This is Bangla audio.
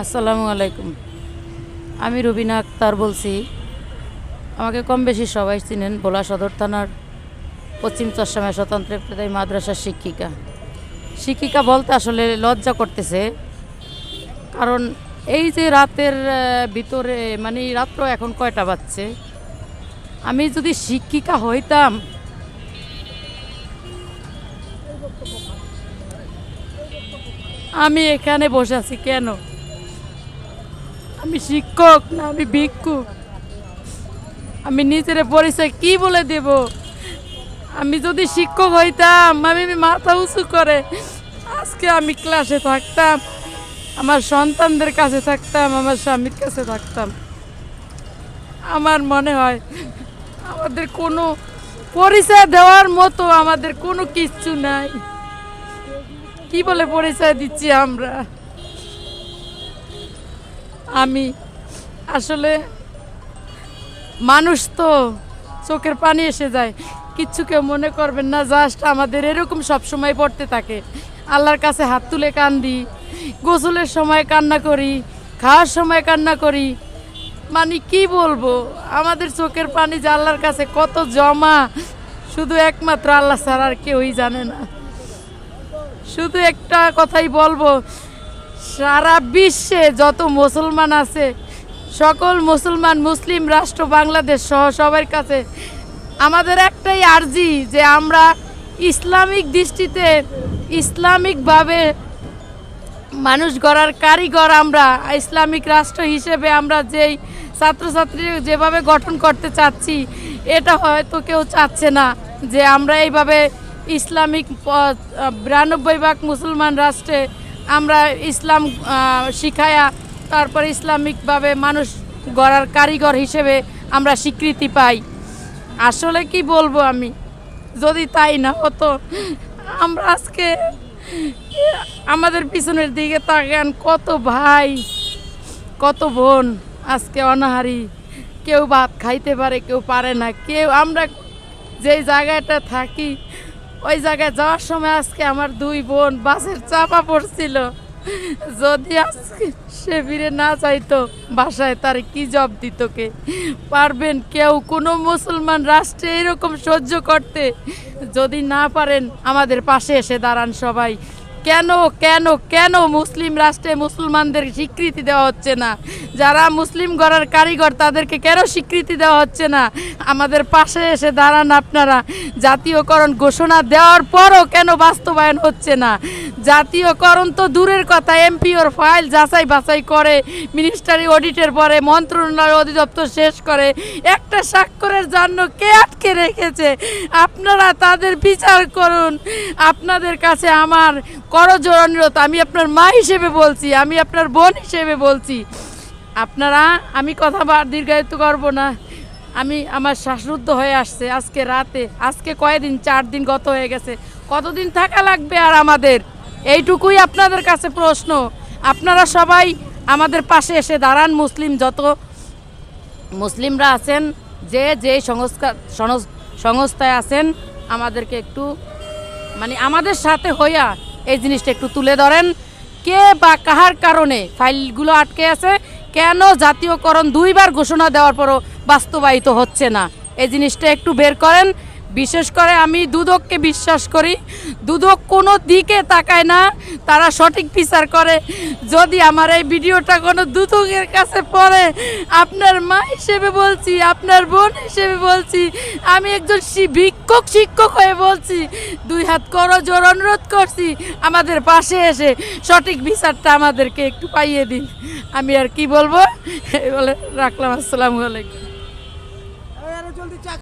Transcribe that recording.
আসসালামু আলাইকুম। আমি রুবিনা আক্তার বলছি। আমাকে কম বেশি সবাই চিনেন ভোলা সদর থানার পশ্চিম চশমায় স্বতন্ত্র ইবতদায়ী মাদ্রাসার শিক্ষিকা। শিক্ষিকা বলতে আসলে লজ্জা করতেছে। কারণ এই যে রাতের ভিতরে মানে রাত্র এখন কয়টা বাজছে? আমি যদি শিক্ষিকা হইতাম, আমি এখানে বসে আছি কেন? আমি শিক্ষক না আমি ভিক্ষুক। আমি নিজের পরিচয় কি বলে দেব? আমি যদি শিক্ষক হইতাম, আমি মাথা উঁচু করে আজকে আমি ক্লাসে থাকতাম, আমার সন্তানদের কাছে থাকতাম, আমার স্বামীর কাছে থাকতাম। আমার মনে হয় আমাদের কোনো পরিচয় দেওয়ার মতো আমাদের কোনো কিচ্ছু নাই। কি বলে পরিচয় দিচ্ছি আমরা? আমি। আসলে মানুষ তো চোখের পানি এসে যায়। কিচ্ছু কেউ মনে করবেন না জাস্ট আমাদের এরকম সব সময় পড়তে থাকে। আল্লাহর কাছে হাত তুলে কান্দি, গোসলের সময় কান্না করি, খাওয়ার সময় কান্না করি। মানে কি বলব, আমাদের চোখের পানি যে আল্লাহর কাছে কত জমা, শুধু একমাত্র আল্লাহ ছাড়া আর কেউই জানে না। শুধু একটা কথাই বলব সারা বিশ্বে যত মুসলমান আছে, সকল মুসলমান, মুসলিম রাষ্ট্র, বাংলাদেশ সহ সবার কাছে আমাদের একটাই আর্জি যে আমরা ইসলামিক দৃষ্টিতে ইসলামিকভাবে মানুষ গড়ার কারিগর আমরা, ইসলামিক রাষ্ট্র হিসেবে আমরা যেই ছাত্রছাত্রী যেভাবে গঠন করতে চাচ্ছি, এটা হয়তো কেউ চাচ্ছে না যে আমরা এইভাবে ইসলামিক বিরানব্বই ভাগ মুসলমান রাষ্ট্রে আমরা ইসলাম শিখায়া তারপর ইসলামিকভাবে মানুষ গড়ার কারিগর হিসেবে আমরা স্বীকৃতি পাই। আসলে কি বলব আমি? যদি তাই না হতো, আমরা আজকে আমাদের পিছনের দিকে তাকান, কত ভাই, কত বোন আজকে অনাহারি। কেউ ভাত খাইতে পারে, কেউ পারে না। কেউ, আমরা যেই জায়গাটা থাকি ওই জায়গায় যাওয়ার সময় আজকে আমার দুই বোন বাসের চাপা পড়ছিল। যদি আজকে সে ফিরে না চাইতো বাসায় তার কি জব দিত কে? পারবেন কেউ? কোনো মুসলমান রাষ্ট্রে এরকম সহ্য করতে। যদি না পারেন, আমাদের পাশে এসে দাঁড়ান সবাই। কেন কেন কেন মুসলিম রাষ্ট্রে মুসলমানদের স্বীকৃতি দেওয়া হচ্ছে না? যারা মুসলিম গড়ার কারিগর, তাদেরকে কেন স্বীকৃতি দেওয়া হচ্ছে না? আমাদের পাশে এসে দাঁড়ান আপনারা। জাতীয়করণ ঘোষণা দেওয়ার পরও কেন বাস্তবায়ন হচ্ছে না? জাতীয়করণ তো দূরের কথা এমপিওর ফাইল যাচাই বাছাই করে মিনিস্টারি অডিটের পরে মন্ত্রণালয় অধিদপ্তর শেষ করে। একটা স্বাক্ষরের জন্য কে আটকে রেখেছে? আপনারা তাদের বিচার করুন। আপনাদের কাছে আমার করজোর অনুরোধ আমি আপনার মা হিসেবে বলছি, আমি আপনার বোন হিসেবে বলছি। আপনারা, আমি কথা দীর্ঘায়িত করব না। আমি, আমার শ্বাসরুদ্ধ হয়ে আসছে আজকে রাতে। আজকে কয়দিন? চার দিন গত হয়ে গেছে। কতদিন থাকা লাগবে আর আমাদের? এইটুকুই আপনাদের কাছে প্রশ্ন। আপনারা সবাই আমাদের পাশে এসে দাঁড়ান, মুসলিম যত মুসলিমরা আছেন, যে যে সংস্কার সংস্থায় আছেন, আমাদেরকে একটু মানে আমাদের সাথে হইয়া এই জিনিসটা একটু তুলে ধরেন। কে বা কাহার কারণে ফাইলগুলো আটকে আছে, কেন জাতীয়করণ দুইবার ঘোষণা দেওয়ার পরও বাস্তবায়িত হচ্ছে না? এই জিনিসটা একটু বের করেন। বিশেষ করে আমি দুদককে বিশ্বাস করি। দুদক কোনো দিকে তাকায় না, তারা সঠিক বিচার করে। যদি আমার এই ভিডিওটা কোনো দুদকের কাছে পড়ে, আপনার মা হিসেবে বলছি, আপনার বোন হিসেবে বলছি, আমি একজন ভিক্ষুক, শিক্ষক হয়ে বলছি, দুই হাত করো, জোর অনুরোধ করছি, আমাদের পাশে এসে সঠিক বিচারটা আমাদেরকে একটু পাইয়ে দিন। আমি আর কি বলব? বলে রাখলাম, আসসালামু আলাইকুম।